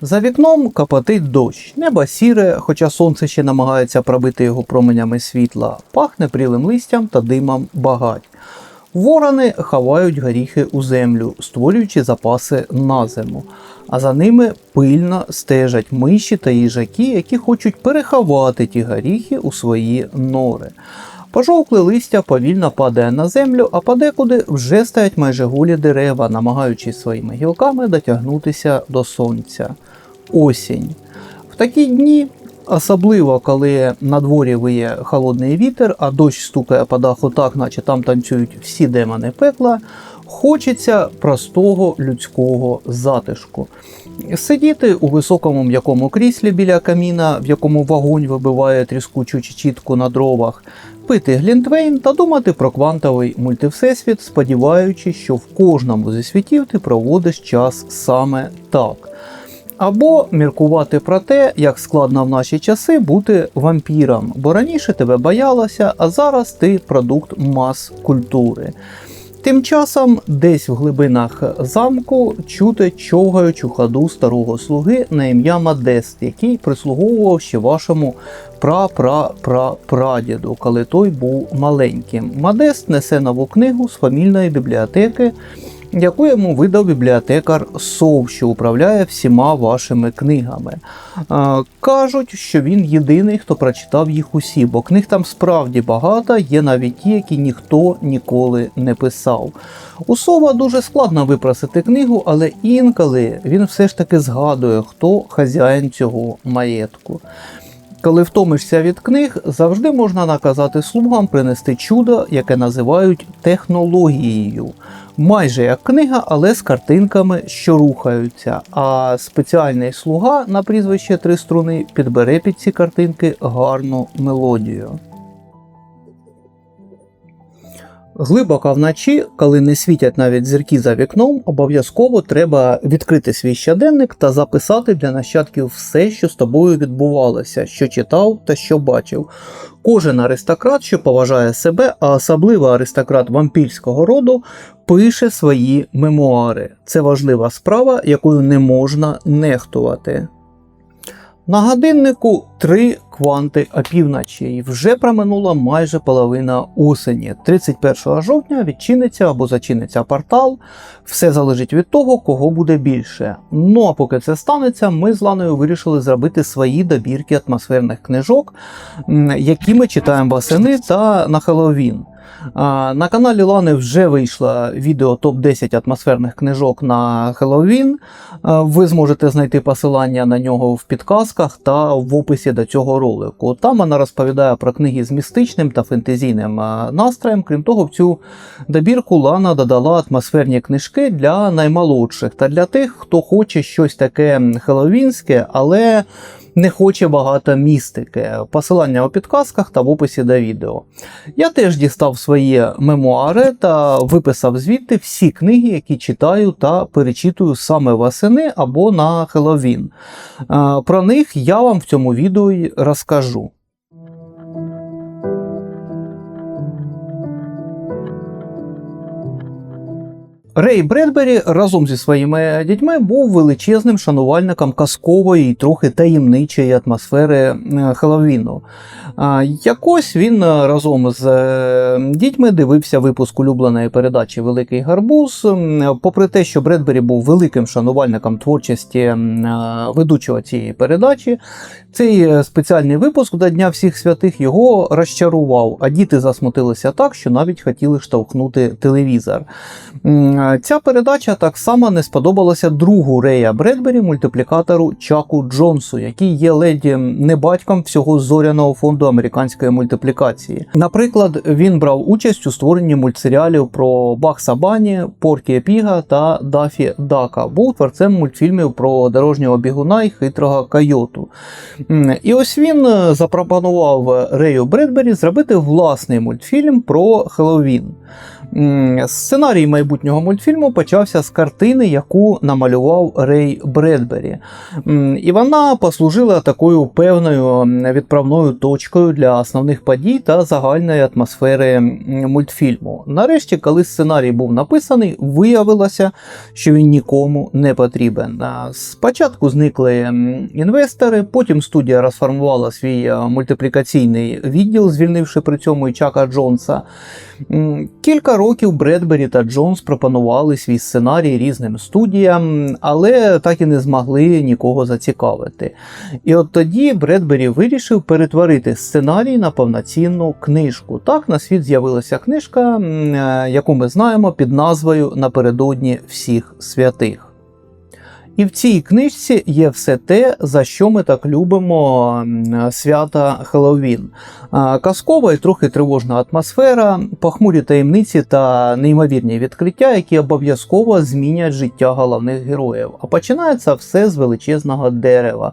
За вікном капотить дощ, небо сіре, хоча сонце ще намагається пробити його променями світла, пахне прілим листям та димом багать. Ворони ховають горіхи у землю, створюючи запаси на зиму, а за ними пильно стежать миші та їжаки, які хочуть переховати ті горіхи у свої нори. Пожовкле листя повільно падає на землю, а подекуди вже стоять майже голі дерева, намагаючись своїми гілками дотягнутися до сонця. Осінь. В такі дні, особливо коли на дворі виє холодний вітер, а дощ стукає по даху так, наче там танцюють всі демони пекла, хочеться простого людського затишку. Сидіти у високому м'якому кріслі біля каміна, в якому вогонь вибиває тріскучу чітку на дровах, пити глінтвейн та думати про квантовий мультивсесвіт, сподіваючись, що в кожному зі світів ти проводиш час саме так. Або міркувати про те, як складно в наші часи бути вампіром, бо раніше тебе боялося, а зараз ти продукт мас культури. Тим часом, десь в глибинах замку чути човгаючу ходу старого слуги на ім'я Мадест, який прислуговував ще вашому пра-пра-пра-прадіду, коли той був маленьким. Мадест несе нову книгу з фамільної бібліотеки, яку йому видав бібліотекар Сов, що управляє всіма вашими книгами. Кажуть, що він єдиний, хто прочитав їх усі, бо книг там справді багато, є навіть ті, які ніхто ніколи не писав. У Сова дуже складно випросити книгу, але інколи він все ж таки згадує, хто хазяїн цього маєтку. Коли втомишся від книг, завжди можна наказати слугам принести чудо, яке називають технологією. Майже як книга, але з картинками, що рухаються. А спеціальний слуга на прізвище Три струни підбере під ці картинки гарну мелодію. Глибоко вночі, коли не світять навіть зірки за вікном, обов'язково треба відкрити свій щоденник та записати для нащадків все, що з тобою відбувалося, що читав та що бачив. Кожен аристократ, що поважає себе, а особливо аристократ вампірського роду, пише свої мемуари. Це важлива справа, якою не можна нехтувати. На годиннику три кванти опівночі, і вже проминула майже половина осені. 31 жовтня відчиниться або зачиниться портал. Все залежить від того, кого буде більше. Ну а поки це станеться, ми з Ланою вирішили зробити свої добірки атмосферних книжок, які ми читаємо восени та на Хеллоуін. На каналі Лани вже вийшло відео топ-10 атмосферних книжок на Хеллоуін. Ви зможете знайти посилання на нього в підказках та в описі до цього ролику. Там вона розповідає про книги з містичним та фентезійним настроєм. Крім того, в цю добірку Лана додала атмосферні книжки для наймолодших та для тих, хто хоче щось таке хеллоуінське, але не хоче багато містики. Посилання у підказках та в описі до відео. Я теж дістав свої мемуари та виписав звідти всі книги, які читаю та перечитую саме восени або на Хеллоуін. Е, Про них я вам в цьому відео розкажу. Рей Бредбері разом зі своїми дітьми був величезним шанувальником казкової і трохи таємничої атмосфери е, Хеллоуіну. Якось він е, разом з е, дітьми дивився випуск улюбленої передачі Великий Гарбуз. Попри те, що Бредбері був великим шанувальником творчості е, ведучого цієї передачі, цей е, спеціальний випуск до Дня всіх святих його розчарував, а діти засмутилися так, що навіть хотіли штовхнути телевізор. Ця передача так само не сподобалася другу Рея Бредбері, мультиплікатору Чаку Джонсу, який є леді не батьком всього зоряного фонду американської мультиплікації. Наприклад, він брав участь у створенні мультсеріалів про Бакса Бані, Поркі Піга та Дафі Дака. Був творцем мультфільмів про дорожнього бігуна і хитрого койоту. І ось він е, запропонував Рею Бредбері зробити власний мультфільм про Хеллоуін. Сценарій майбутнього мультфільму почався з картини, яку намалював Рей Бредбері. І вона послужила такою певною відправною точкою для основних подій та загальної атмосфери мультфільму. Нарешті, коли сценарій був написаний, виявилося, що він нікому не потрібен. Спочатку зникли інвестори, потім студія розформувала свій е, мультиплікаційний відділ, звільнивши при цьому і Чака Джонса. Кілька років Бредбері та Джонс пропонували свій сценарій різним студіям, але так і не змогли нікого зацікавити. І от тоді Бредбері вирішив перетворити сценарій на повноцінну книжку. Так на світ з'явилася книжка, е, яку ми знаємо під назвою Напередодні всіх святих. І в цій книжці є все те, за що ми так любимо свята Хеллоуін. Казкова і трохи тривожна атмосфера, похмурі таємниці та неймовірні відкриття, які обов'язково змінять життя головних героїв. А починається все з величезного дерева.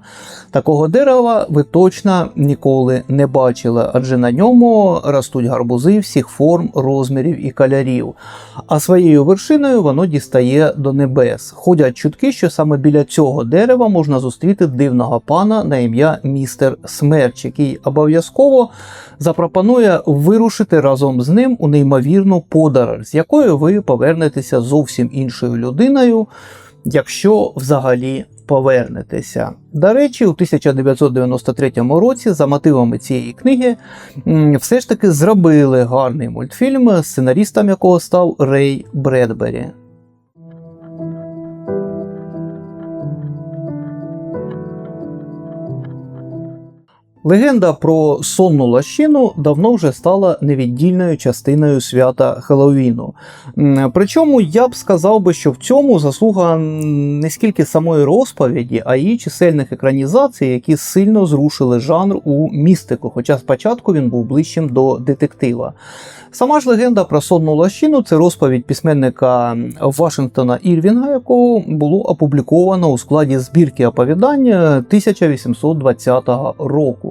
Такого дерева ви точно ніколи не бачили, адже на ньому ростуть гарбузи всіх форм, розмірів і кольорів. А своєю вершиною воно дістає до небес. Ходять чутки, що саме біля цього дерева можна зустріти дивного пана на ім'я містер Смерч, який обов'язково запропонує вирушити разом з ним у неймовірну подорож, з якою ви повернетеся зовсім іншою людиною, якщо взагалі повернетеся. До речі, у 1993 році за мотивами цієї книги все ж таки зробили гарний мультфільм, сценарістом якого став Рей Бредбері. Легенда про сонну лощину давно вже стала невіддільною частиною свята Хеллоуіну. Причому я б сказав би, що в цьому заслуга не скільки самої розповіді, а й чисельних екранізацій, які сильно зрушили жанр у містику, хоча спочатку він був ближчим до детектива. Сама ж легенда про сонну лощину це розповідь письменника Вашингтона Ірвінга, якого було опубліковано у складі збірки оповідань 1820 року.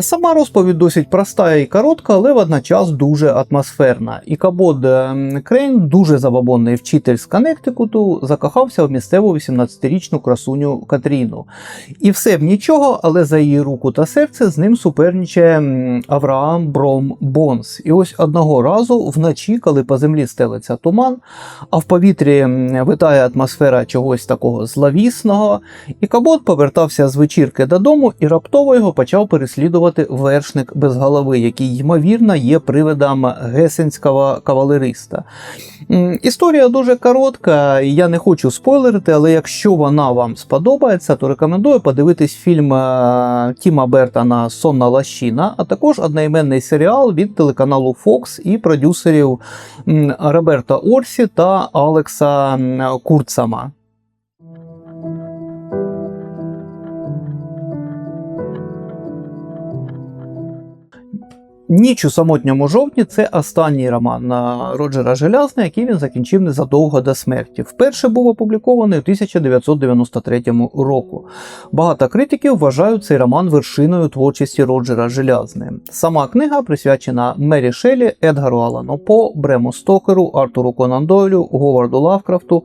Сама розповідь досить проста і коротка, але водночас дуже атмосферна. І Кабод ем, Крейн, дуже забабонний вчитель з Коннектикуту, закохався в місцеву 18-річну красуню Катріну. І все б нічого, але за її руку та серце з ним суперничає Авраам Бром Бонс. І ось одного разу вночі, коли по землі стелиться туман, а в повітрі витає атмосфера чогось такого зловісного, і Кабот повертався з вечірки додому і раптово його почав переслідувати вершник без голови, який, ймовірно, є привидом гесенського кавалериста. Історія дуже коротка, я не хочу спойлерити, але якщо вона вам сподобається, то рекомендую подивитись фільм е, Тіма Бертона Сонна лощина, а також одноіменний серіал від телеканалу Fox і продюсерів Роберта Орсі та Алекса Курцама. Ніч у самотньому жовтні це останній роман Роджера Желязна, який він закінчив незадовго до смерті. Вперше був опублікований у 1993 року. Багато критиків вважають цей роман вершиною творчості Роджера Желязни. Сама книга присвячена Мері Шелі, Едгару Алану По, Брему Стокеру, Артуру Конан Дойлю, Говарду Лавкрафту,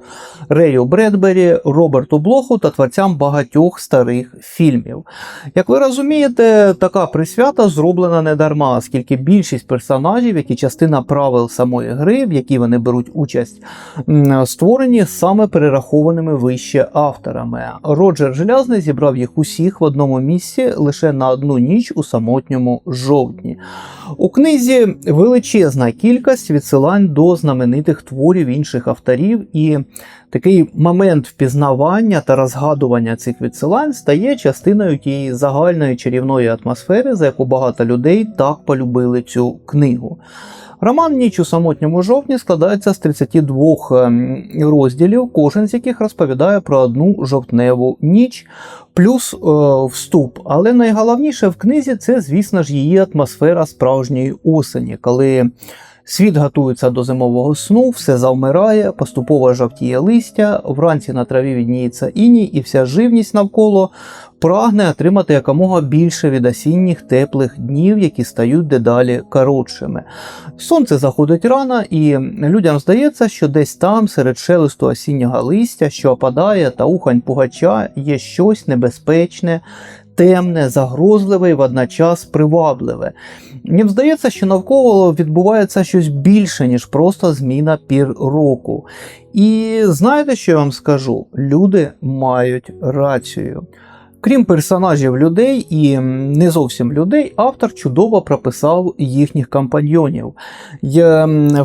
Рею Бредбері, Роберту Блоху та творцям багатьох старих фільмів. Як ви розумієте, така присвята зроблена не дарма, оскільки більшість персонажів, як і частина правил самої гри, в якій вони беруть участь, створені саме перерахованими вище авторами. Роджер Желязний зібрав їх усіх в одному місці лише на одну ніч у самотньому жовтні. У книзі величезна кількість відсилань до знаменитих творів інших авторів, і такий момент впізнавання та розгадування цих відсилань стає частиною тієї загальної чарівної атмосфери, за яку багато людей так полюбили цю книгу. Роман Ніч у самотньому жовтні складається з 32 ем, розділів, кожен з яких розповідає про одну жовтневу ніч, плюс е, вступ. Але найголовніше в книзі це, звісно ж, її атмосфера справжньої осені, коли Світ готується до зимового сну, все завмирає, поступово жовтіє листя, вранці на траві відніється іній, і вся живність навколо прагне отримати якомога більше від осінніх теплих днів, які стають дедалі коротшими. Сонце заходить рано, і людям здається, що десь там, серед шелесту осіннього листя, що опадає та ухань пугача, є щось небезпечне. Темне, загрозливе і водночас привабливе. Мені здається, що навколо відбувається щось більше, ніж просто зміна пір року. І знаєте, що я вам скажу? Люди мають рацію. Крім персонажів людей і не зовсім людей, автор чудово прописав їхніх компаньйонів.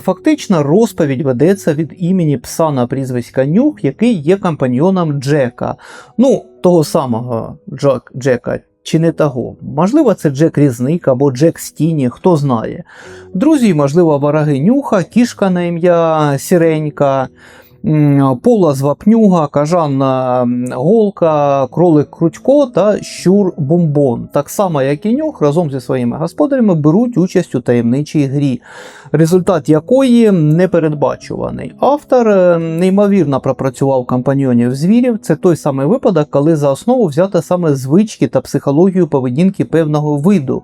Фактично розповідь ведеться від імені пса на прізвиська Нюх, який є компаньйоном Джека. Ну, того самого Джек, Джека. Чи не того? Можливо, це Джек Різник або Джек Стіні, хто знає. Друзі, можливо, вороги нюха, кішка на ім'я Сіренька. Пола Звапнюга, Кажанна Голка, Кролик Крутько та Щур Бомбон. Так само, як і нюх, разом зі своїми господарями беруть участь у таємничій грі, результат якої непередбачуваний. Автор е, неймовірно пропрацював компаньйонів звірів. Це той самий випадок, коли за основу взято саме звички та психологію поведінки певного виду,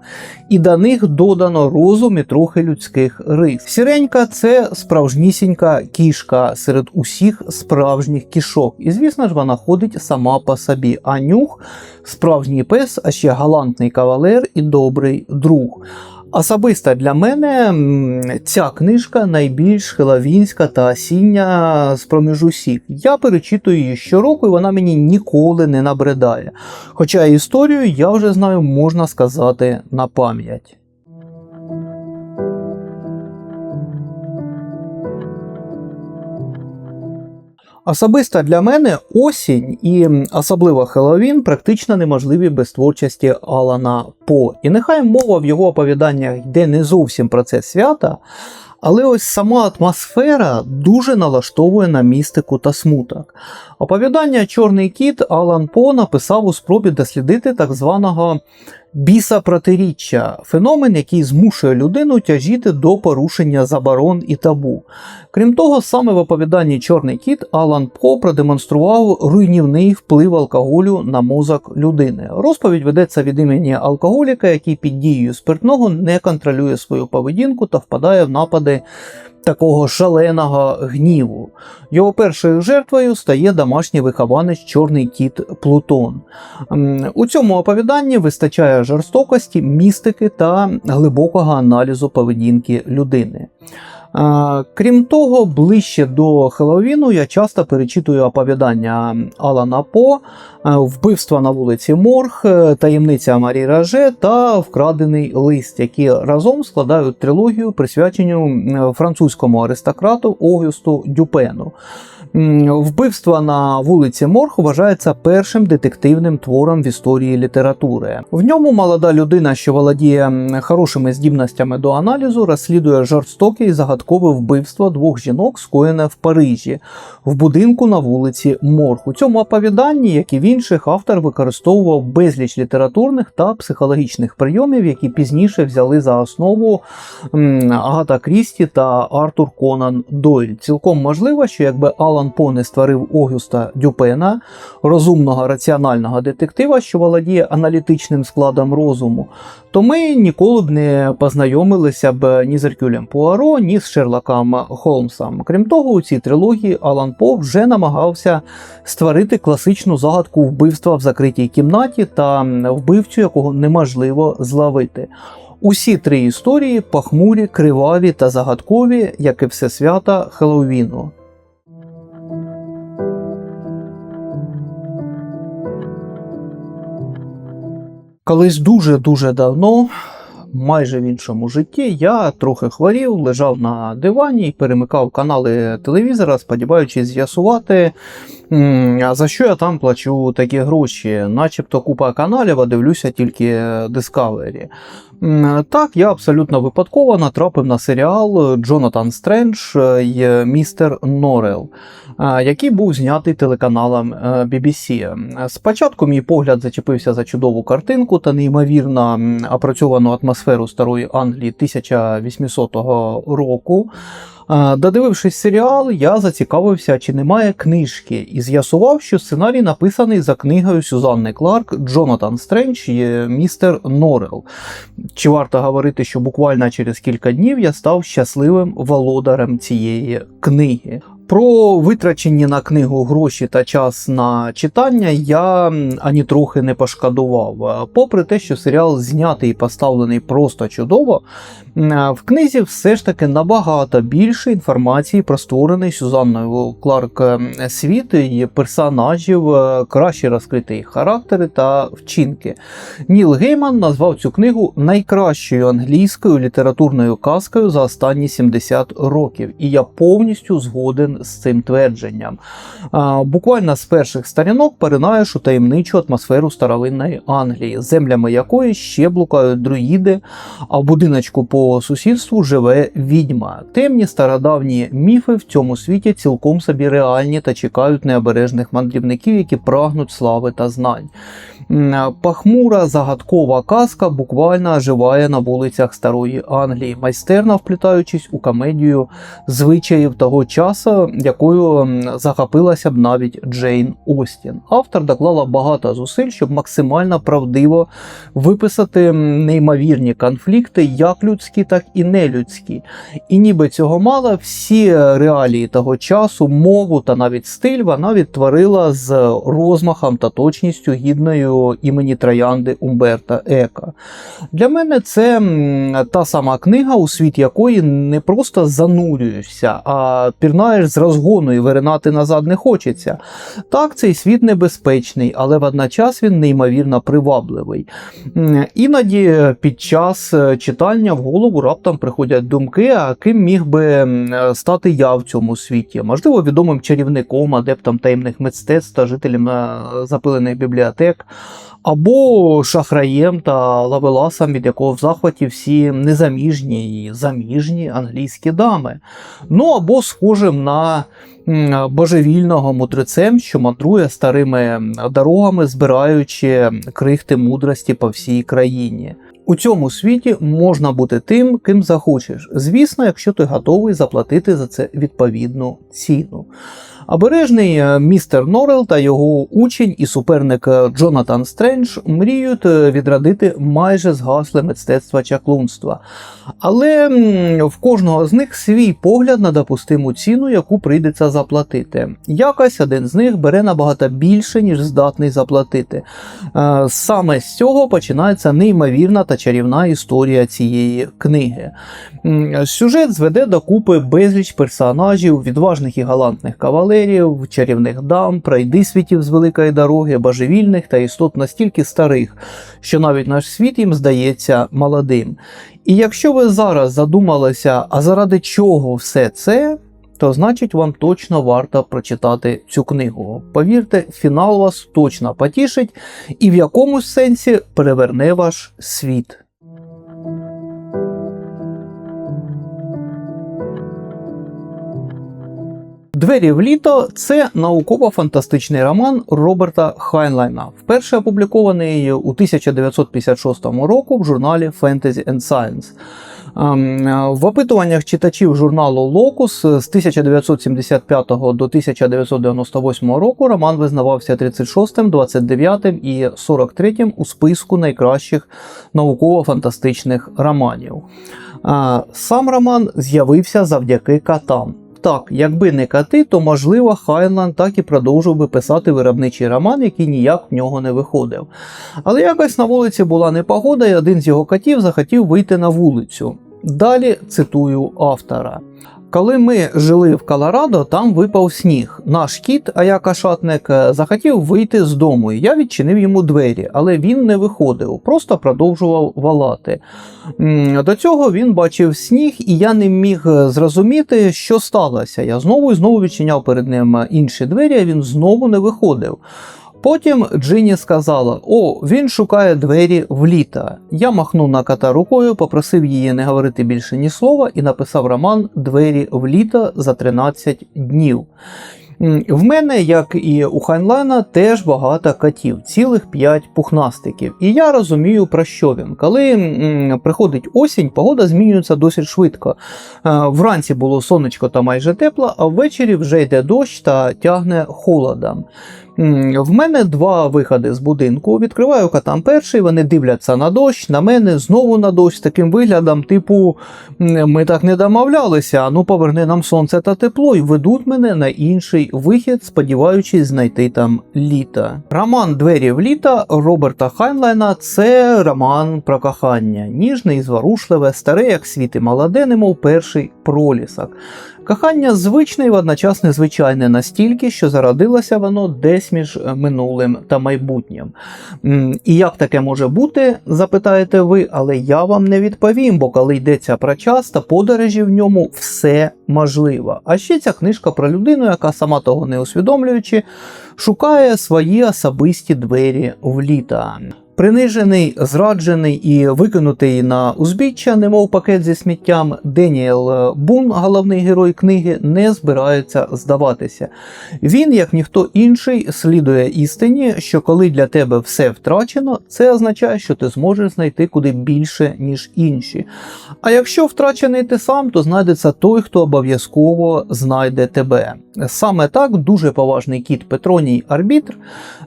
і до них додано розум і трохи людських рис. Сіренька це справжнісінька кішка серед усіх усіх справжніх кішок. І, звісно ж, вона ходить сама по собі. А нюх справжній пес, а ще галантний кавалер і добрий друг. Особисто для мене ця книжка найбільш хеловінська та осіння з проміж усіх. Я перечитую її щороку, і вона мені ніколи не набридає. Хоча історію я вже знаю, можна сказати, на пам'ять. Особисто для мене осінь і особливо Хеллоуін практично неможливі без творчості Алана По. І нехай мова в його оповіданнях йде не зовсім про це свята, але ось сама атмосфера дуже налаштовує на містику та смуток. Оповідання Чорний кіт Алан По написав у спробі дослідити так званого біса протиріччя феномен, який змушує людину тяжіти до порушення заборон і табу. Крім того, саме в оповіданні Чорний кіт Алан По продемонстрував руйнівний вплив алкоголю на мозок людини. Розповідь ведеться від імені алкоголіка, який під дією спиртного не контролює свою поведінку та впадає в напади такого шаленого гніву. Його першою жертвою стає домашній вихованець Чорний кіт Плутон. У цьому оповіданні вистачає жорстокості, містики та глибокого аналізу поведінки людини. Крім того, ближче до Хеллоуіну я часто перечитую оповідання Алана По, вбивства на вулиці Морг, таємниця Марі Раже та Вкрадений лист, які разом складають трилогію, присвячену французькому аристократу Огюсту Дюпену. Вбивство на вулиці Морг вважається першим детективним твором в історії літератури. В ньому молода людина, що володіє хорошими здібностями до аналізу, розслідує жорстоке і загадкове вбивство двох жінок, скоєне в Парижі, в будинку на вулиці Морг. У цьому оповіданні, як і в інших, автор використовував безліч літературних та психологічних прийомів, які пізніше взяли за основу Агата Крісті та Артур Конан Дойль. Цілком можливо, що якби Алан Алан По не створив Огюста Дюпена, розумного раціонального детектива, що володіє аналітичним складом розуму, то ми ніколи б не познайомилися б ні з Еркюлем Пуаро, ні з Шерлоком Холмсом. Крім того, у цій трилогії Алан По вже намагався створити класичну загадку вбивства в закритій кімнаті та вбивцю, якого неможливо зловити. Усі три історії похмурі, криваві та загадкові, як і все свята Хеллоуіну. Колись дуже-дуже давно, майже в іншому житті, я трохи хворів, лежав на дивані і перемикав канали телевізора, сподіваючись з'ясувати, за що я там плачу такі гроші. Начебто купа каналів, а дивлюся тільки Discovery. Так, я абсолютно випадково натрапив на серіал Джонатан Стрендж е, й містер Норел, е, який був знятий телеканалом е, BBC. Спочатку мій погляд зачепився за чудову картинку та неймовірно опрацьовану атмосферу старої Англії 1800 року. Е, Додивившись серіал, я зацікавився, чи немає книжки, і з'ясував, що сценарій написаний за книгою Сюзанни Кларк Джонатан Стрендж і містер Норел. Чи варто говорити, що буквально через кілька днів я став щасливим володарем цієї книги. Про витрачені на книгу гроші та час на читання я ані трохи не пошкодував. Е, Попри те, що серіал знятий і поставлений просто чудово, е, в книзі все ж таки набагато більше інформації про створений Сюзанною Кларк е, світ і персонажів, краще розкриті їх характери та вчинки. Ніл Гейман назвав цю книгу найкращою англійською літературною казкою за останні 70 років, і я повністю згоден з цим твердженням. Буквально з перших сторінок поринаєш у таємничу атмосферу старовинної Англії, землями якої ще блукають друїди, а в будиночку по сусідству живе відьма. Темні стародавні міфи в цьому світі цілком собі реальні та чекають необережних мандрівників, які прагнуть слави та знань. Пахмура загадкова казка буквально оживає на вулицях Старої Англії, майстерно вплітаючись у комедію звичаїв того часу, якою захопилася б навіть Джейн Остін. Автор доклала багато зусиль, щоб максимально правдиво виписати неймовірні конфлікти, як людські, так і нелюдські. І ніби цього мало, всі реалії того часу, мову та навіть стиль вона відтворила з розмахом та точністю гідною імені троянди Умберта Ека. Для мене це та сама книга, у світ якої не просто занурюєшся, а пірнаєш з розгону і виринати назад не хочеться. Так, цей світ небезпечний, але водночас він неймовірно привабливий. Іноді під час е, читання в голову раптом приходять думки, а ким міг би стати я в цьому світі. Можливо, відомим чарівником, адептом таємних мистецтв та жителем е, запилених бібліотек, або шахраєм та лавеласом, від якого в захваті всі незаміжні і заміжні англійські дами. Ну або схожим на божевільного мудрецем, що мандрує старими дорогами, збираючи крихти мудрості по всій країні. У цьому світі можна бути тим, ким захочеш. Звісно, якщо ти готовий заплатити за це відповідну ціну. Обережний е, містер Норел та його учень і суперник е, Джонатан Стрендж мріють е, відродити майже згасле мистецтво чаклунства. Але в кожного з них свій погляд на допустиму ціну, яку прийдеться заплатити. Якось один з них бере набагато більше, ніж здатний заплатити. Саме з цього починається неймовірна та чарівна історія цієї книги. Сюжет зведе докупи безліч персонажів, відважних і галантних кавалерів, чарівних дам, пройдисвітів з великої дороги, божевільних та істот настільки старих, що навіть наш світ їм здається молодим. І якщо ви зараз задумалися, а заради чого все це, то значить вам точно варто прочитати цю книгу. Повірте, фінал вас точно потішить і в якомусь сенсі переверне ваш світ. Двері в літо це науково-фантастичний роман Роберта Хайнлайна, вперше опублікований у 1956 року в журналі Fantasy and Science. В опитуваннях читачів журналу Locus з 1975 до 1998 року роман визнавався 36, 29 і 43 у списку найкращих науково-фантастичних романів. Сам роман з'явився завдяки катам. Так, якби не кати, то можливо Хайнланд так і продовжив би писати виробничий роман, який ніяк в нього не виходив. Але якось на вулиці була непогода, і один з його котів захотів вийти на вулицю. Далі цитую автора. Коли ми жили в Колорадо, там випав сніг. Наш кіт, а я кашатник, захотів вийти з дому. Я відчинив йому двері, але він не виходив, просто продовжував валати. До цього він бачив сніг, і я не міг зрозуміти, що сталося. Я знову і знову відчиняв перед ним інші двері, а він знову не виходив. Потім Джині сказала: О, він шукає двері в літа. Я махнув на кота рукою, попросив її не говорити більше ні слова і написав роман Двері в літо за 13 днів. В мене, як і у Хайнлайна, теж багато котів, цілих 5 пухнастиків. І я розумію, про що він. Коли приходить осінь, погода змінюється досить швидко. Е, Вранці було сонечко та майже тепло, а ввечері вже йде дощ та тягне холодом. В мене два виходи з будинку. Відкриваю котам перший, вони дивляться на дощ, на мене знову на дощ з таким виглядом, типу, ми так не домовлялися, ну поверни нам сонце та тепло, і ведуть мене на інший вихід, сподіваючись знайти там літо. Роман Двері в літо Роберта Хайнлайна це роман про кохання, ніжне і зворушливе, старе, як світ і молоде, немов перший пролісок. Кохання звичне і водночас незвичайне настільки, що зародилося воно десь між е, минулим та майбутнім. І як таке може бути, запитаєте ви, але я вам не відповім, бо коли йдеться про час та подорожі в ньому, все можливо. А ще ця книжка про людину, яка сама того не усвідомлюючи, шукає свої особисті двері в літа. Принижений, зраджений і викинутий на узбіччя, немов пакет зі сміттям, Деніел Бун, головний герой книги, не збирається здаватися. Він, як ніхто інший, слідує істині, що коли для тебе все втрачено, це означає, що ти зможеш знайти куди більше, ніж інші. А якщо втрачений ти сам, то знайдеться той, хто обов'язково знайде тебе. Саме так дуже поважний кіт Петроній Арбітр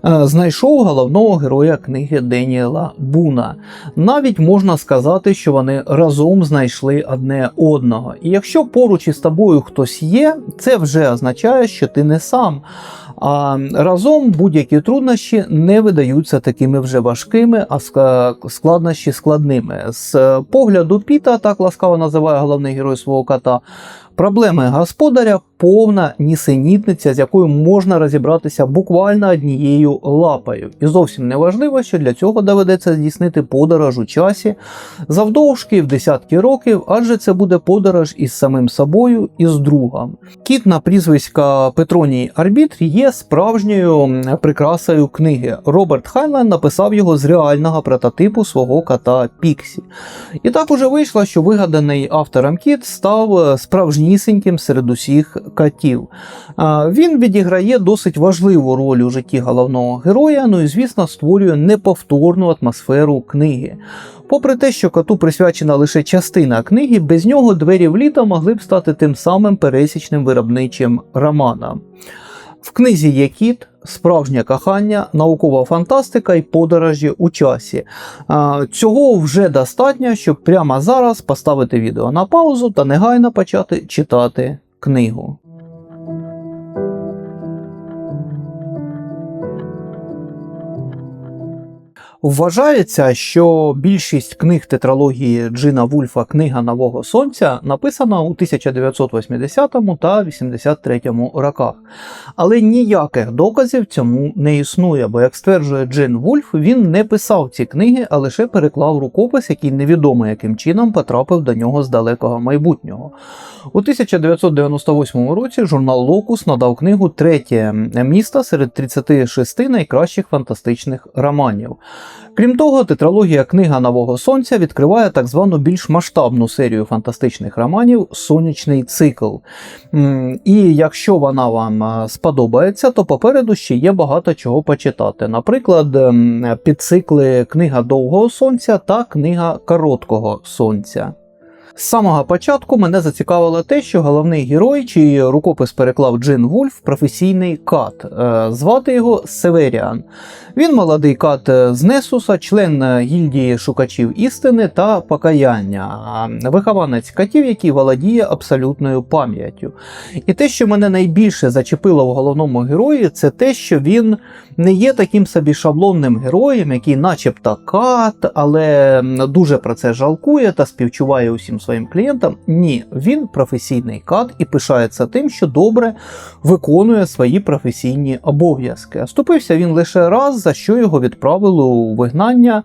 е, знайшов головного героя книги Деніела Буна. Навіть можна сказати, що вони разом знайшли одне одного. І якщо поруч із тобою хтось є, це вже означає, що ти не сам. А разом будь-які труднощі не видаються такими вже важкими, а складнощі складними. З е, погляду Піта, так ласкаво називає головний герой свого кота, проблеми господаря повна нісенітниця, з якою можна розібратися буквально однією лапою. І зовсім не важливо, що для цього доведеться здійснити подорож у часі завдовжки в десятки років, адже це буде подорож із самим собою і з другом. Кіт на прізвиська Петроній Арбітр є справжньою прикрасою книги. Роберт Хайнлайн написав його з реального прототипу свого кота Піксі. І так уже вийшло, що вигаданий автором кіт став е, справжнісіньким серед усіх катів. Він відіграє досить важливу роль у житті головного героя, ну і звісно створює неповторну атмосферу книги. Попри те, що коту присвячена лише частина книги, без нього двері в літо могли б стати тим самим пересічним виробничим романом. В книзі є кіт, справжнє кохання, наукова фантастика і подорожі у часі. Цього вже достатньо, щоб прямо зараз поставити відео на паузу та негайно почати читати книгу. Вважається, що більшість книг тетралогії Джина Вульфа Книга Нового Сонця написана у 1980 та 83 роках. Але ніяких доказів цьому не існує, бо, як стверджує Джин Вульф, він не писав ці книги, а лише переклав рукопис, який невідомо яким чином потрапив до нього з далекого майбутнього. У 1998 році журнал Локус надав книгу Третє місто серед 36 найкращих фантастичних романів. Крім того, тетралогія Книга Нового Сонця відкриває так звану більш масштабну серію фантастичних романів Сонячний цикл. І якщо вона вам е, сподобається, то попереду ще є багато чого почитати. Наприклад, підцикли Книга Довгого Сонця та Книга Короткого Сонця. З самого початку мене зацікавило те, що головний герой, чий рукопис переклав Джин Вульф, професійний кат. Е, Звати його Северіан. Він молодий кат з Несуса, член е, гільдії шукачів істини та покаяння, вихованець катів, який володіє абсолютною пам'яттю. І те, що мене найбільше зачепило в головному герої, це те, що він не є таким собі шаблонним героєм, який, начебто, кат, але дуже про це жалкує та співчуває усім своїм клієнтам. Ні, він професійний кат і пишається тим, що добре виконує свої професійні обов'язки. Вступився він лише раз, за що його відправили у вигнання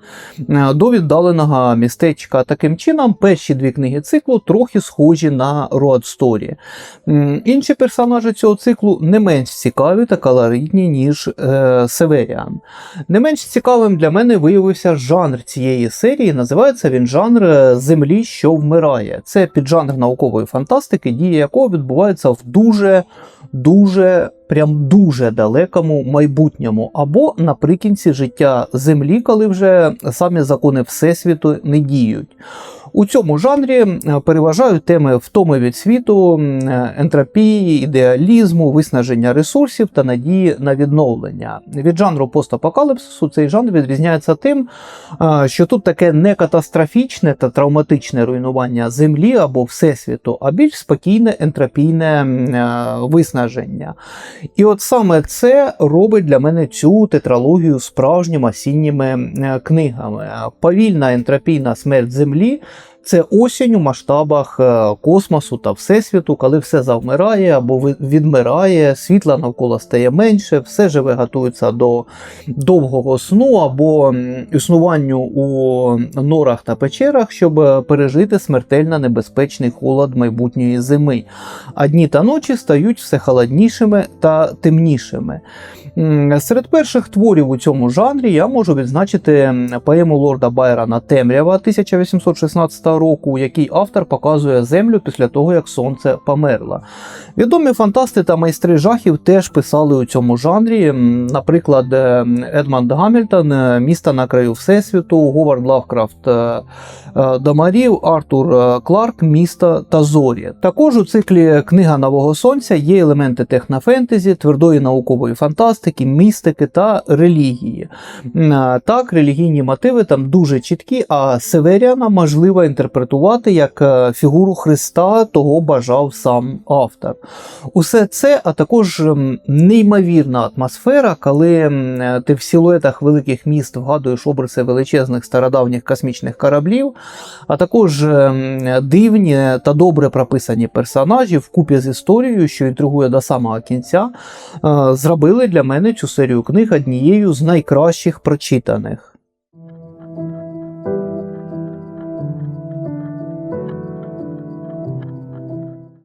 е, до віддаленого містечка. Таким чином, перші дві книги циклу трохи схожі на Road Story. Інші персонажі цього циклу не менш цікаві та колоритні, ніж е, Северіан. Не менш цікавим для мене виявився жанр цієї серії. Називається він жанр е, Землі, що вмирає. Це піджанр наукової фантастики, дія якого відбувається в дуже. Дуже, прям дуже далекому майбутньому, або наприкінці життя Землі, коли вже самі закони Всесвіту не діють. У цьому жанрі е, переважають теми втоми від світу, е, ентропії, ідеалізму, виснаження ресурсів та надії на відновлення. Від жанру постапокаліпсису цей жанр відрізняється тим, е, що тут таке не катастрофічне та травматичне руйнування землі або всесвіту, а більш спокійне ентропійне виснаження. І от саме це робить для мене цю тетралогію справжніми осінніми е, книгами. Повільна ентропійна смерть землі. Це осінь у масштабах е, космосу та всесвіту, коли все завмирає або відмирає, світла навколо стає менше, все живе готується до довгого сну або існуванню у норах та печерах, щоб е, пережити смертельно небезпечний холод майбутньої зими. А дні та ночі стають все холоднішими та темнішими. Серед перших творів у цьому жанрі я можу відзначити поему лорда Байрона Темрява 1816 року, у автор показує землю після того, як сонце померло. Відомі фантасти та майстри жахів теж писали у цьому жанрі. Наприклад, е, Едмонд Гамільтон, е, Місто на краю Всесвіту, Говард Лавкрафт е, Домарів, Артур Кларк, Місто та Зорі. Також у циклі Книга Нового Сонця є елементи технофентезі, твердої наукової фантастики, містики та релігії. Так, релігійні мотиви там дуже чіткі, а Северіана можливо інтерпретувати як е, фігуру Христа, того бажав сам автор. Усе це, а також неймовірна атмосфера, коли е, ти в силуетах великих міст вгадуєш обриси величезних стародавніх космічних кораблів, а також ем, дивні та добре прописані персонажі вкупі з історією, що інтригує до самого кінця, е, зробили для мене цю серію книг однією з найкращих прочитаних.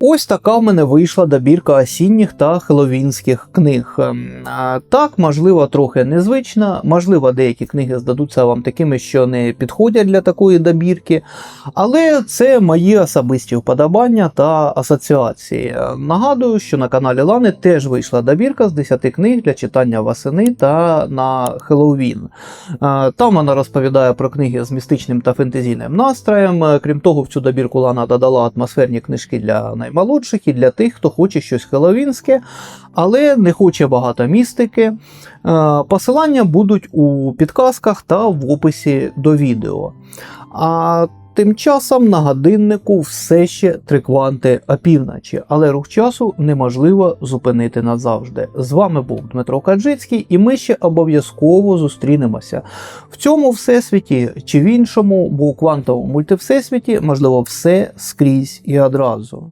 Ось така в мене вийшла добірка осінніх та хеловінських книг. Ем, Так, можливо, трохи незвична, можливо, деякі книги здадуться вам такими, що не підходять для такої добірки, але це мої особисті вподобання та асоціації. Нагадую, що на каналі Лани теж вийшла добірка з 10 книг для читання восени та на Хеллоуін. Е, Там вона розповідає про книги з містичним та фентезійним настроєм. Е, Крім того, в цю добірку Лана додала атмосферні книжки для наймолодших і для тих, хто хоче щось хеловінське, але не хоче багато містики. Е, Посилання будуть у підказках та в описі до відео. А тим часом на годиннику все ще три кванти опівночі, але рух часу неможливо зупинити назавжди. З вами був Дмитро Каджицький, і ми ще обов'язково зустрінемося в цьому всесвіті чи в іншому, бо у квантовому мультивсесвіті можливо все скрізь і одразу.